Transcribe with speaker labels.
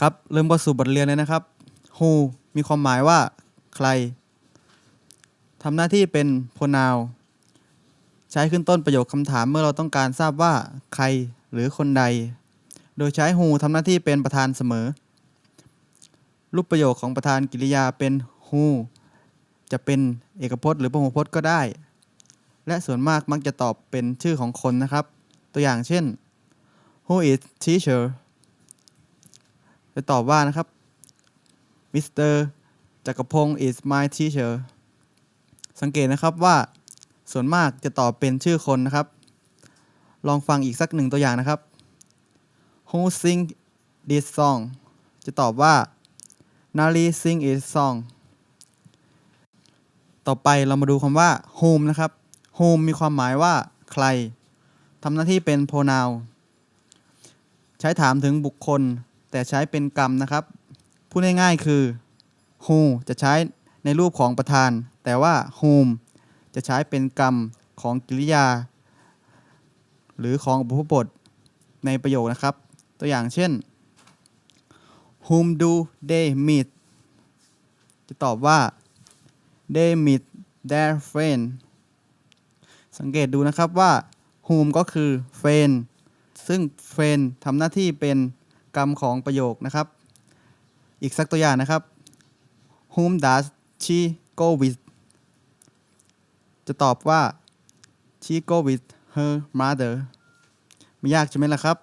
Speaker 1: ครับเริ่มเข้าสู่บทเรียนเลยนะครับ who มีความหมายว่าใครทำหน้าที่เป็น pronoun ใช้ขึ้นต้นประโยคคำถามเมื่อเราต้องการทราบว่าใครหรือคนใด โดยใช้ who ทำหน้าที่เป็นประธานเสมอ รูปประโยคของประธานกริยาเป็น who จะเป็นเอกพจน์หรือพหูพจน์ก็ได้ และส่วนมากมักจะตอบเป็นชื่อของคนนะครับ ตัวอย่างเช่น who is teacher จะตอบว่านะครับ Mr. จักรพงศ์ is my teacher สังเกตนะครับว่าส่วนมากจะตอบเป็นชื่อคนนะครับ ลองฟังอีกสักหนึ่งตัวอย่างนะครับ Who sing this song จะตอบว่า Nari sing this song ต่อไปเรามาดูคำว่า whom นะครับ whom มีความหมายว่า ใครทำหน้าที่เป็น pronoun ใช้ถามถึงบุคคล แต่ใช้เป็นกรรมนะครับ พูดง่ายๆคือ who จะใช้ในรูปของประธาน แต่ว่า whom จะใช้เป็นกรรมของกริยา หรือของบุพบทในประโยคนะครับ ตัวอย่างเช่น whom do they meet จะตอบว่า they meet their friend สังเกตดูนะครับว่า whom ก็คือ friend ซึ่ง friend ทำหน้าที่เป็น กรรมของประโยคนะครับ อีกสักตัวอย่างนะครับ whom does she go with จะตอบว่า she go with her mother ไม่ยากใช่ไหมล่ะครับ